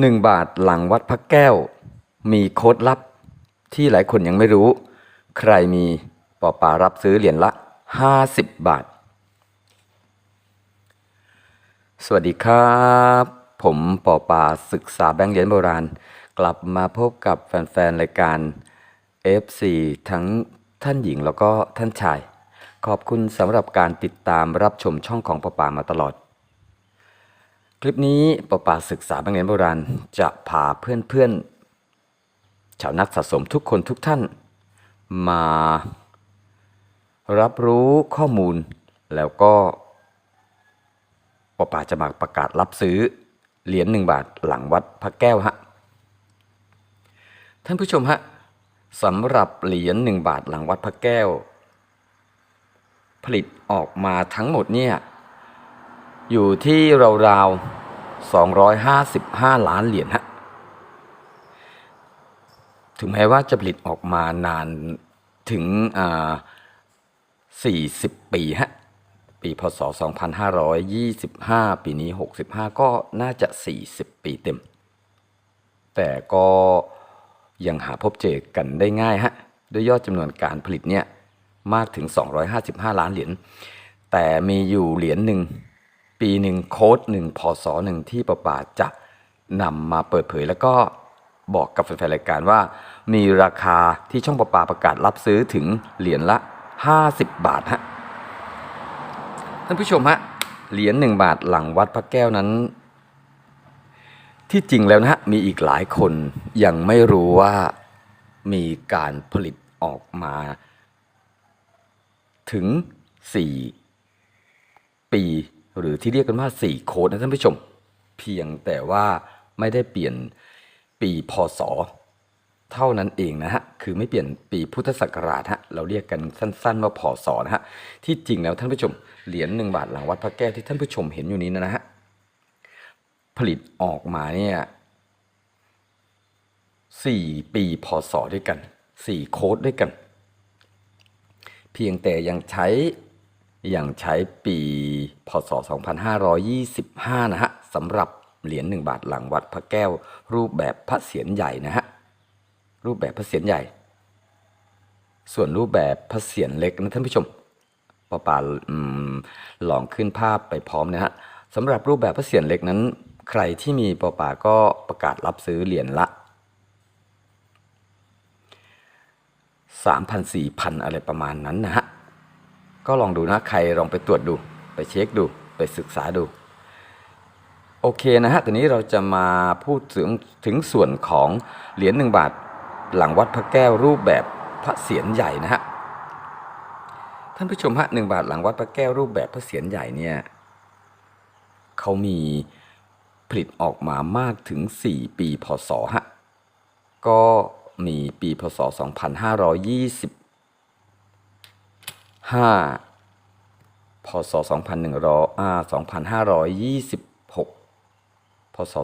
หนึ่งบาทหลังวัดพระแก้ว มีโค้ดลับที่หลายคนยังไม่รู้ ใครมีปอปารับซื้อเหรียญละ 50 บาท สวัสดีครับ ผมปอปาศึกษาแบงค์เหรียญโบราณ กลับมาพบกับแฟนๆ รายการ FC ทั้งท่านหญิงแล้วก็ท่านชาย ขอบคุณสำหรับการติดตามรับชมช่องของปอปามาตลอด คลิปนี้ปอปาศึกษาแบงเรียญโบราณจะพาเพื่อนๆ ชาวนักสะสมทุกคนทุกท่าน มารับรู้ข้อมูล แล้วก็ปป่าจะมาประกาศรับซื้อเหรียญหนึ่งบาทหลังวัดพระแก้วฮะ ท่านผู้ชมฮะสำหรับเหรียญหนึ่งบาทหลังวัดพระแก้ว ผลิตออกมาทั้งหมดเนี่ย อยู่ที่ราวๆ255 ล้านเหรียญฮะ ถึงแม้ว่าจะผลิตออกมานานถึงอ่า40 ปีฮะ ปีพศ 2525 ปีนี้ 65 ก็น่าจะ 40 ปีเต็ม แต่ก็ยังหาพบเจอกันได้ง่ายฮะ ด้วยยอดจำนวนการผลิตเนี่ยมากถึง 255 ล้านเหรียญ แต่มีอยู่เหรียญหนึ่ง ปีหนึ่งโค้ดหนึ่งพศหนึ่งที่ประปาจะนำมาเปิดเผยแล้วก็บอกกับแฟนๆรายการว่า มีราคาที่ช่องประปาประกาศรับซื้อถึงเหรียญละ 50 บาทฮะท่านผู้ชมฮะเหรียญหนึ่งบาทหลังวัดพระแก้วนั้น ที่จริงแล้วนะฮะมีอีกหลายคนยังไม่รู้ว่ามีการผลิตออกมา ถึง 4 ปี หรือที่เรียกกันว่า 4 โค้ดนะท่านผู้ชม เพียงแต่ว่าไม่ได้เปลี่ยนปีพศ เท่านั้นเองนะฮะ คือไม่เปลี่ยนปีพุทธศักราชฮะ เราเรียกกันสั้น ๆ ว่าพศนะฮะ ที่จริงแล้วท่านผู้ชม เหรียญหนึ่งบาทหลังวัดพระแก้วที่ท่านผู้ชมเห็นอยู่นี้นะฮะ ผลิตออกมาเนี่ยสี่ปีพศด้วยกันสี่โค้ดด้วยกัน เพียงแต่ยังใช้ ยังใช้ปีพศ 2525 นะฮะสำหรับเหรียญหนึ่งบาทหลังวัดพระแก้ว รูปแบบพระเศียรใหญ่นะฮะรูปแบบพระเศียรใหญ่ ส่วนรูปแบบพระเศียรเล็กนะท่านผู้ชมปาปาลองขึ้นภาพไปพร้อมนะฮะสำหรับรูปแบบพระเศียรเล็กนั้น ใครที่มีปาปาก็ประกาศรับซื้อเหรียญละสามพันสี่พันอะไรประมาณนั้นนะฮะ ก็ลองดูนะใครลองไปตรวจดู ไปเช็คดู ไปศึกษาดู โอเคนะฮะตอนนี้เราจะมาพูดถึงถึงส่วนของเหรียญหนึ่งบาท หลังวัดพระแก้วรูปแบบพระเศียรใหญ่นะฮะท่านผู้ชมฮะหนึ่งบาทหลังวัดพระแก้วรูปแบบพระเศียรใหญ่เนี่ยเขามีผลิตออกมามากถึง 4 ปีพศฮะก็มีปีพศ 5พศ2100อ่า2526 พศ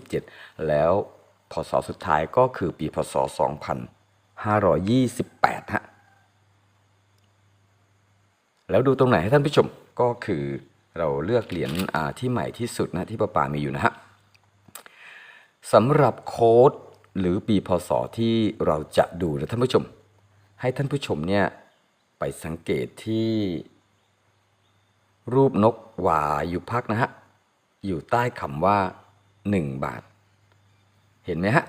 2527 แล้วพศสุดท้ายก็คือปีพศ 2528 ฮะ แล้วดูตรงไหนให้ท่านผู้ชมก็คือเราเลือกเหรียญที่ใหม่ที่สุดนะที่ป้าป่ามีอยู่นะฮะสำหรับโค้ดหรือปีพศที่เราจะดูนะท่านผู้ชม ให้ท่านผู้ชมเนี่ย ไปสังเกตที่รูปนกหวาอยู่พักนะฮะ อยู่ใต้คำว่า 1 บาท เห็นไหมฮะ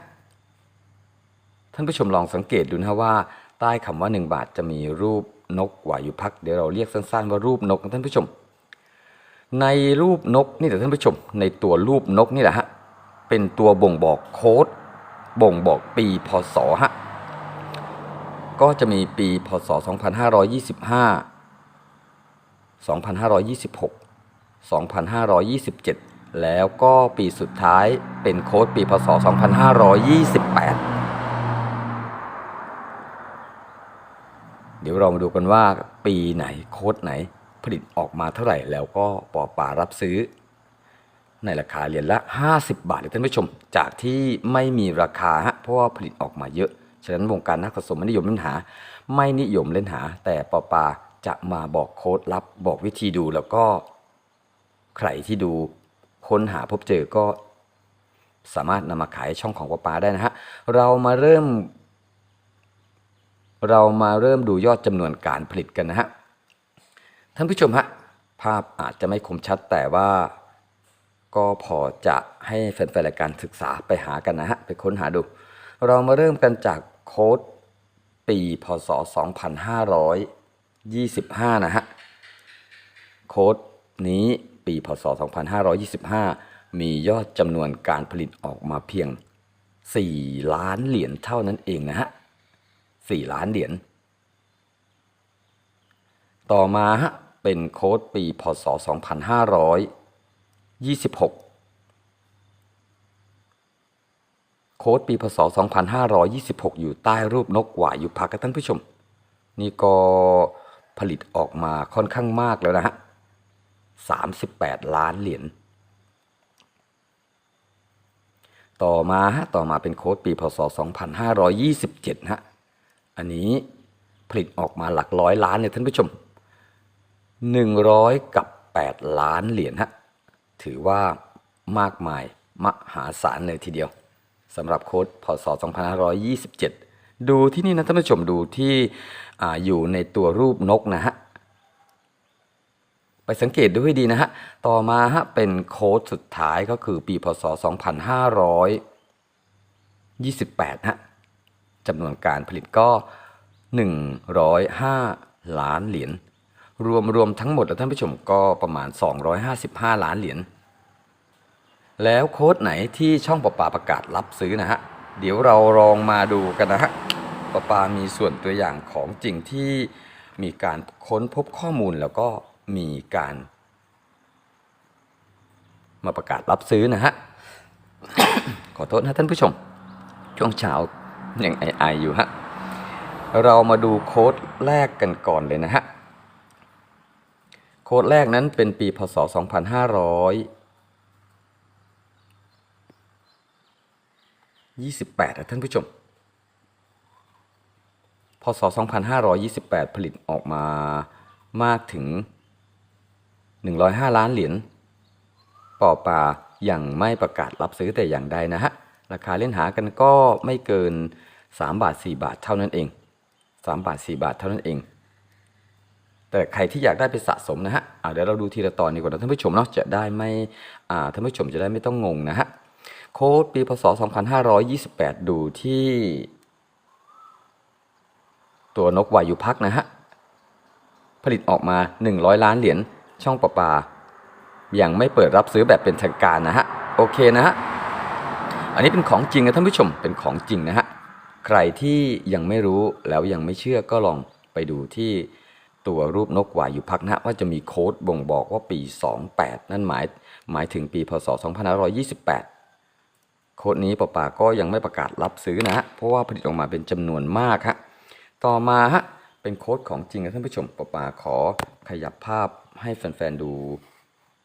ท่านผู้ชมลองสังเกตดูนะฮะว่า ใต้คำว่า 1 บาทจะมีรูปนกหวาอยุพัก เดี๋ยวเราเรียกสั้นๆว่ารูปนกท่านผู้ชม ในรูปนกนี่แต่ท่านผู้ชม ในตัวรูปนกนี่แหละฮะ เป็นตัวบ่งบอกโค้ด บ่งบอกปีพศฮะ ก็จะมีปีพศ 2525 2526 2527 แล้วก็ปีสุดท้ายเป็นโค้ดปีพศ 2528 เดี๋ยวเรามาดูกันว่าปีไหนโค้ดไหนผลิตออกมาเท่าไหร่แล้วก็ปอป่ารับซื้อ ในราคาเหรียญละ 50 บาทเลยท่านผู้ชม จากที่ไม่มีราคาฮะเพราะว่าผลิตออกมาเยอะ ฉะนั้นวงการนักสะสมไม่นิยมเล่นหา ไม่นิยมเล่นหา แต่ปอปาจะมาบอกโค้ดลับ บอกวิธีดูแล้วก็ ใครที่ดูค้นหาพบเจอก็สามารถนำมาขายช่องของป้าปาได้นะฮะ เรามาเริ่ม เรามาเริ่มดูยอดจำนวนการผลิตกันนะฮะ ท่านผู้ชมฮะ ภาพอาจจะไม่คมชัดแต่ว่าก็พอจะให้แฟนๆรายการศึกษาไปหากันนะฮะ ไปค้นหาดู เรามาเริ่มกันจาก โค้ดปีพศ 2525 นะฮะ โค้ดนี้ปีพศ 2525 มียอดจำนวนการผลิตออกมาเพียง 4 ล้านเหรียญเท่านั้นเองนะฮะ 4 ล้านเหรียญ ต่อมาฮะเป็นโค้ดปีพศ 2526 โค้ดปีพศ 2526 อยู่ใต้รูปนกหวายุพักครับท่านผู้ชม นี่ก็ผลิตออกมาค่อนข้างมากแล้วนะฮะ 38 ล้านเหรียญ ต่อมาฮะ ต่อมาเป็นโค้ดปีพศ 2527 ฮะ อันนี้ผลิตออกมาหลักร้อยล้านเลยท่านผู้ชม 100 กับ 8 ล้านเหรียญฮะ ถือว่ามากมายมหาศาลเลยทีเดียว สำหรับโค้ดพศ 2527 ดูที่นี่นะท่านผู้ชมดูที่ออยู่ในตัวรูปนกนะฮะ ไปสังเกตดูให้ดีนะฮะ ต่อมาฮะเป็นโค้ดสุดท้ายก็คือปีพศ 2528 ฮะจำนวนการผลิตก็ 105 ล้านเหรียญรวมรวมทั้งหมดแล้วท่านผู้ชมก็ประมาณ 255 ล้านเหรียญ แล้วโค้ดไหนที่ช่องประปาประกาศรับซื้อนะฮะ เดี๋ยวเราลองมาดูกันนะฮะประปามีส่วนตัวอย่างของจริงที่มีการค้นพบข้อมูลแล้วก็มีการ มาประกาศรับซื้อนะฮะ ขอโทษนะท่านผู้ชม ช่วงเช้ายังไอไออยู่ฮะ เรามาดูโค้ดแรกกันก่อนเลยนะฮะ โค้ดแรกนั้นเป็นปีพศ 2500 28นะท่านผู้ชม พศ 2528 ผลิตออกมามากถึง 105 ล้านเหรียญปอปาอยังไม่ประกาศรับซื้อแต่อย่างใดนะฮะ ราคาเล่นหากันก็ไม่เกิน 3 บาท 4 บาทเท่านั้นเอง 3 บาท 4 บาทเท่านั้นเอง แต่ใครที่อยากได้ไปสะสมนะฮะะเดี๋ยวเราดูทีละตอนดีกว่านะท่านผู้ชมเนาะจะได้ไม่ท่านผู้ชมจะได้ไม่ต้องงงนะฮะ โค้ดปีพศ 2528 ดูที่ ตัวนกวายุพักนะฮะ ผลิตออกมา 100 ล้านเหรียญช่องประปายังไม่เปิดรับซื้อแบบเป็นทางการนะฮะ โอเคนะฮะ อันนี้เป็นของจริงนะท่านผู้ชมเป็นของจริงนะฮะ ใครที่ยังไม่รู้แล้วยังไม่เชื่อก็ลองไปดูที่ตัวรูปนกวายุพักนะฮะว่าจะมีโค้ดบ่งบอกว่าปี 28 นั่นหมายหมายถึงปีพศ 2528 โค้ดนี้ปะปาก็ยังไม่ประกาศรับซื้อนะฮะเพราะว่าผลิตออกมาเป็นจำนวนมากฮะต่อมาฮะเป็นโค้ดของจริงนะท่านผู้ชมปะปาขอขยับภาพให้แฟนๆดู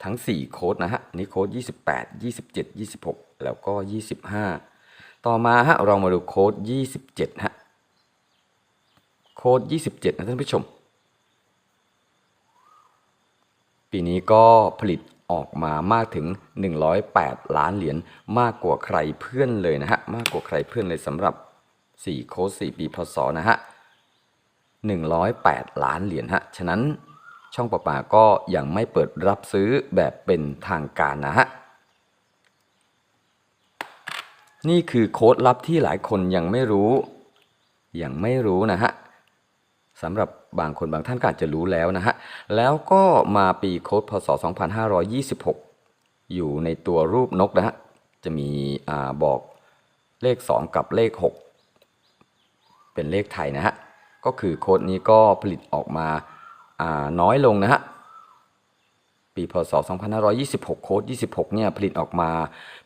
ทั้ง 4 โค้ดนะฮะนนี้โค้ด 28 27 26 แล้วก็ 25 ต่อมาฮะเรามาดูโค้ด 27ฮะโค้ด 27 นะท่านผู้ชม ปีนี้ก็ผลิต ออกมามากถึง 108 ล้านเหรียญมากกว่าใครเพื่อนเลยนะฮะมากกว่าใครเพื่อนเลยสำหรับ 4 โค้ด4ปีพศนะฮะ108 ล้านเหรียญฮะฉะนั้นช่องประปาก็ยังไม่เปิดรับซื้อแบบเป็นทางการนะฮะนี่คือโค้ดลับที่หลายคนยังไม่รู้ ยังไม่รู้นะฮะ สำหรับบางคนบางท่านก็อาจจะรู้แล้วนะฮะ แล้วก็มาปีโค้ดพศ 2526 อยู่ในตัวรูปนกนะฮะ จะมีอบอกเลข 2 กับเลข 6 เป็นเลขไทยนะฮะ ก็คือโค้ดนี้ก็ผลิตออกมาาน้อยลงนะฮะ ปีพศ 2526 โค้ด 26 เนี่ยผลิตออกมา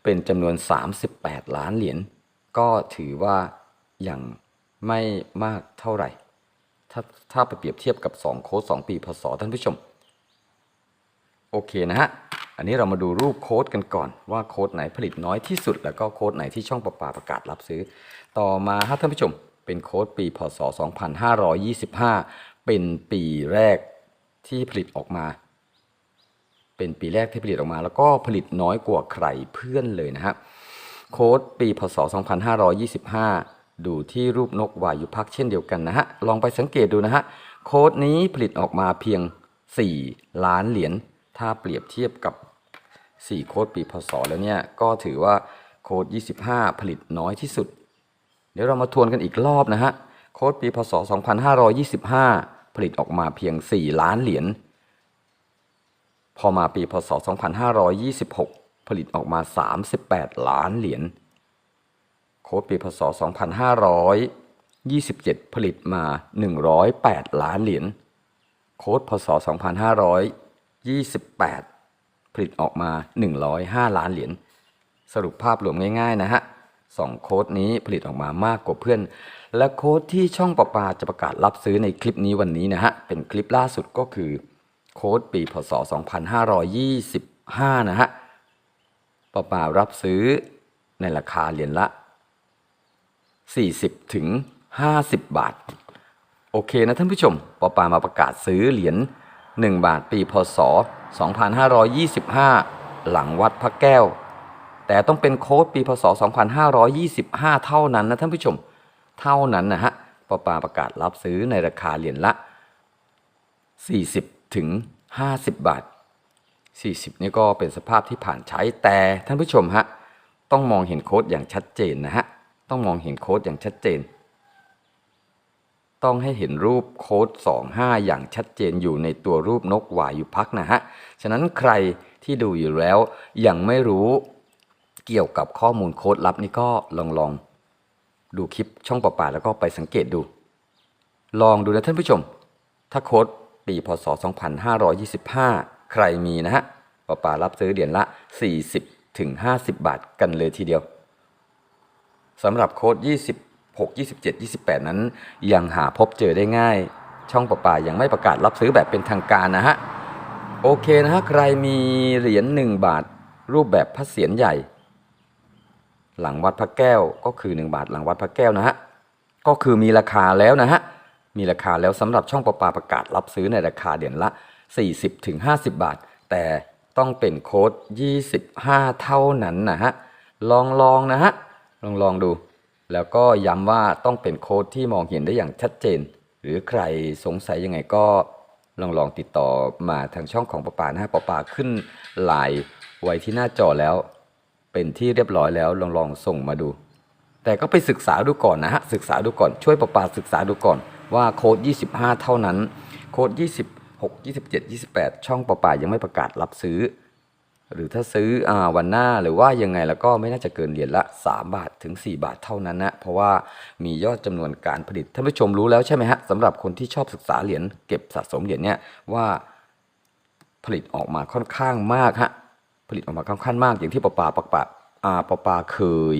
เป็นจำนวน 38 ล้านเหรียญ ก็ถือว่าอยังไม่มากเท่าไหร่ ถ้าถ้าไปเปรียบเทียบกับ 2 โค้ด2ปีพศท่านผู้ชม โอเคนะฮะ อันนี้เรามาดูรูปโค้ดกันก่อน ว่าโค้ดไหนผลิตน้อยที่สุด แล้วก็โค้ดไหนที่ช่องประปาประกาศรับซื้อ ต่อมาฮะท่านผู้ชม เป็นโค้ดปีพศ 2525 เป็นปีแรกที่ผลิตออกมา เป็นปีแรกที่ผลิตออกมา แล้วก็ผลิตน้อยกว่าใครเพื่อนเลยนะฮะ โค้ดปีพศ 2525 ดูที่รูปนกวายุพักเช่นเดียวกันนะฮะ ลองไปสังเกตดูนะฮะ โค้ดนี้ผลิตออกมาเพียง 4 ล้านเหรียญ ถ้าเปรียบเทียบกับ 4 โค้ดปีพศแล้วเนี่ย ก็ถือว่าโค้ด 25 ผลิตน้อยที่สุด เดี๋ยวเรามาทวนกันอีกรอบนะฮะ โค้ดปีพศ 2525 ผลิตออกมาเพียง 4 ล้านเหรียญ พอมาปีพศ 2526 ผลิตออกมา 38 ล้านเหรียญ โค้ดปีพศ 2527 ผลิตมา 108 ล้านเหรียญ โค้ดพศ 2528 ผลิตออกมา 105 ล้านเหรียญ สรุปภาพรวมง่าย ๆ นะฮะสองโค้ดนี้ผลิตออกมามากกว่าเพื่อน และโค้ดที่ช่องประปาจะประกาศรับซื้อในคลิปนี้วันนี้นะฮะ เป็นคลิปล่าสุดก็คือโค้ดปีพศ 2525 นะฮะประปารับซื้อในราคาเหรียญละ 40 ถึง 50 บาท โอเคนะท่านผู้ชมปอปามาประกาศซื้อเหรียญ1 บาทปีพศ 2525 หลังวัดพระแก้ว แต่ต้องเป็นโค้ดปีพศ 2525 เท่านั้นนะท่านผู้ชม เท่านั้นนะฮะปอปาประกาศรับซื้อในราคาเหรียญละ 40 ถึง 50 บาท 40 นี่ก็เป็นสภาพที่ผ่านใช้แต่ท่านผู้ชมฮะต้องมองเห็นโค้ดอย่างชัดเจนนะฮะ ต้องมองเห็นโค้ดอย่างชัดเจน ต้องให้เห็นรูปโค้ด 25 อย่างชัดเจนอยู่ในตัวรูปนกหวายุพักนะฮะ ฉะนั้นใครที่ดูอยู่แล้วยังไม่รู้เกี่ยวกับข้อมูลโค้ดลับนี่ก็ลองลองดูคลิปช่องประปาแล้วก็ไปสังเกตดู ลองดูนะท่านผู้ชม ถ้าโค้ดปีพศ 2525 ใครมีนะฮะประปารับซื้อเหรียญละ 40ถึง50 บาทกันเลยทีเดียว สำหรับโค้ด 26 27 28 นั้น ยังหาพบเจอได้ง่าย ช่องประปายังไม่ประกาศรับซื้อแบบเป็นทางการนะฮะ โอเคนะฮะ ใครมีเหรียญ1บาท รูปแบบพระเศียรใหญ่ หลังวัดพระแก้วก็คือ 1 บาทหลังวัดพระแก้วนะฮะ ก็คือมีราคาแล้วนะฮะ มีราคาแล้วสำหรับช่องประปาประกาศรับซื้อในราคาเหรียญละ 40ถึง50 บาท แต่ต้องเป็นโค้ด 25 เท่านั้นนะฮะ ลองลองนะฮะ ลองลองดู แล้วก็ย้ำว่าต้องเป็นโค้ดที่มองเห็นได้อย่างชัดเจน หรือใครสงสัยยังไงก็ลองลองติดต่อมาทางช่องของปะป่านะฮะประปาขึ้นไลน์ไว้ที่หน้าจอแล้ว เป็นที่เรียบร้อยแล้วลองลองส่งมาดู แต่ก็ไปศึกษาดูก่อนนะฮะศึกษาดูก่อนช่วยปะป่าศึกษาดูก่อนว่าโค้ด 25 เท่านั้น โค้ด 26 27 28 ช่องปะป่ายังไม่ประกาศรับซื้อ หรือถ้าซื้ออวันหน้าหรือว่ายังไงแล้วก็ไม่น่าจะเกินเหรียญละ 3 บาทถึง 4 บาทเท่านั้นนะเพราะว่ามียอดจำนวนการผลิตท่านผู้ชมรู้แล้วใช่ไหมฮะสำหรับคนที่ชอบศึกษาเหรียญเก็บสะสมเหรียญเนี่ยว่าผลิตออกมาค่อนข้างมากฮะผลิตออกมาค่อนข้างมากอย่างที่ปปาปปะอาปปาเคย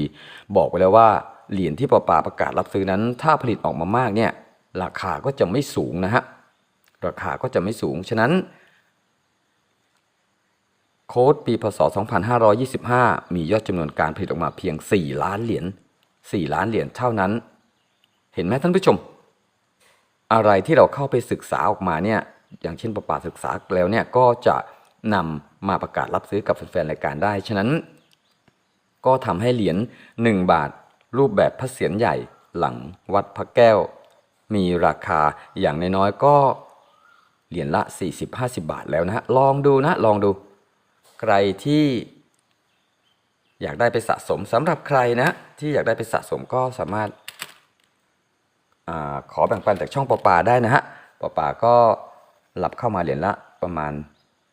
บอกไว้แล้วว่าเหรียญที่ปปาประกาศรับซื้อนั้น ถ้าผลิตออกมามากเนี่ยราคาก็จะไม่สูงนะฮะราคาก็จะไม่สูงฉะนั้น โค้ดปีพศ 2525 มียอดจำนวนการผลิตออกมาเพียง 4 ล้านเหรียญ 4 ล้านเหรียญเท่านั้น เห็นไหมท่านผู้ชม อะไรที่เราเข้าไปศึกษาออกมาเนี่ย อย่างเช่นประปาศึกษาแล้วเนี่ย ก็จะนำมาประกาศรับซื้อกับแฟนๆรายการได้ ฉะนั้น ก็ทำให้เหรียญ1บาท รูปแบบพระเศียรใหญ่หลังวัดพระแก้ว มีราคาอย่างน้อยๆก็เหรียญละ 40-50 บาทแล้วนะฮะลองดูนะ ลองดู ใครที่อยากได้ไปสะสมสำหรับใครนะที่อยากได้ไปสะสมก็สามารถอาขอแบ่งปันจากช่องปอปาได้นะฮะปอปาก็รับเข้ามาเหรียญละประมาณ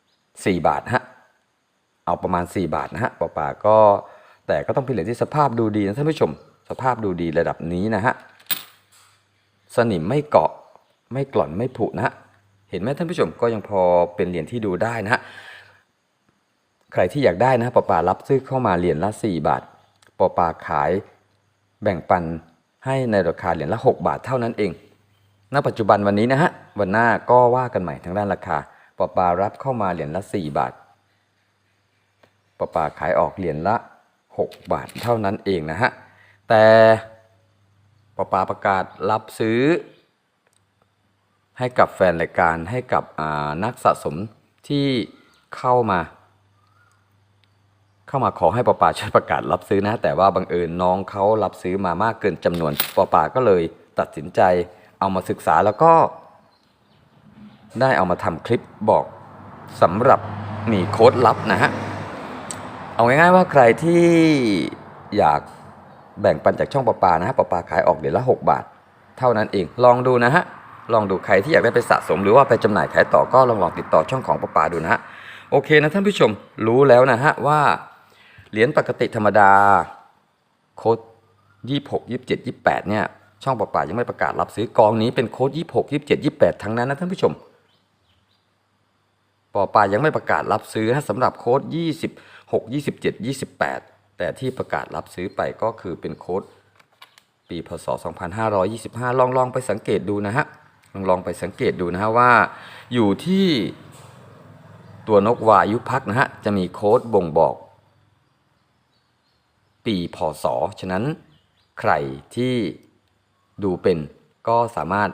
4 บาทฮะเอาประมาณ 4 บาทนะฮะปอปาก็แต่ก็ต้องเป็นเหรียญที่สภาพดูดีนะท่านผู้ชม สภาพดูดีระดับนี้นะฮะสนิมไม่เกาะไม่กร่อนไม่ผุนะฮะเห็นไหมท่านผู้ชมก็ยังพอเป็นเหรียญที่ดูได้นะฮะ รที่อยากได้นะปอปารับซื้อเข้ามาเหรียญละ4บาทปอปาขายแบ่งปันให้ในราคาเหรียญละ 6 บาทเท่านั้นเอง ณ ปัจจุบันวันนี้นะฮะ วันหน้าก็ว่ากันใหม่ทางด้านราคาปอปารับเข้ามาเหรียญละ 4 บาทปอปาขายออกเหรียญละ 6 บาทเท่านั้นเองนะฮะ แต่ปอปาประกาศรับซื้อ ให้กับแฟนรายการให้กับนักสะสมที่เข้ามา เข้ามาขอให้ปอปาช่วยประกาศรับซื้อนะ แต่ว่าบังเอิญน้องเขารับซื้อมามากเกินจำนวนปอปาก็เลยตัดสินใจเอามาศึกษาแล้วก็ ได้เอามาทำคลิปบอกสำหรับมีโค้ดลับนะฮะเอาง่ายๆว่าใครที่อยากแบ่งปันจากช่องปอปานะฮะปอปาขายออกเดือนละ 6 บาท เท่านั้นเองลองดูนะฮะลองดูใครที่อยากได้ไปสะสมหรือว่าไปจำหน่ายขายต่อก็ลองลองติดต่อช่องของปอปาดูนะฮะโอเคนะท่านผู้ชมรู้แล้วนะฮะว่า เหรียญปกติธรรมดา โค้ดยี่หกยี่เจ็ดยี่แปดเนี่ยช่องปอปายังไม่ประกาศรับซื้อกองนี้เป็นโค้ดยี่หกยี่เจ็ดยี่แปดทั้งนั้นนะท่านผู้ชมปอปายังไม่ประกาศรับซื้อนะสำหรับโค้ด26 27 28 แต่ที่ประกาศรับซื้อไปก็คือเป็นโค้ดปีพศ 2525 ลองลองไปสังเกตดูนะฮะลองลองไปสังเกตดูนะฮะว่า อยู่ที่ตัวนกวายุพักนะฮะจะมีโค้ดบ่งบอก ปีพศ ฉะนั้นใครที่ดูเป็นก็สามารถ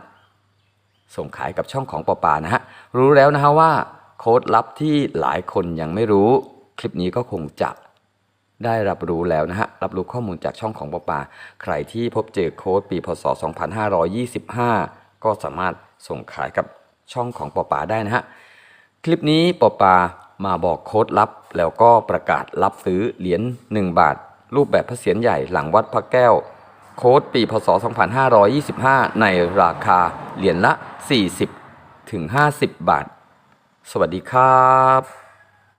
ส่งขายกับช่องของปอปานะฮะ รู้แล้วนะฮะว่าโค้ดลับที่หลายคนยังไม่รู้ คลิปนี้ก็คงจะได้รับรู้แล้วนะฮะ รับรู้ข้อมูลจากช่องของปอปา ใครที่พบเจอโค้ดปีพศ 2525 ก็สามารถส่งขายกับช่องของปอปาได้นะฮะ คลิปนี้ปอปามาบอกโค้ดลับแล้วก็ประกาศรับซื้อเหรียญ1บาท รูปแบบพระเศียรใหญ่หลังวัดพระแก้ว โค้ดปีพศ 2525 ในราคาเหรียญละ 40 ถึง 50 บาท สวัสดีครับ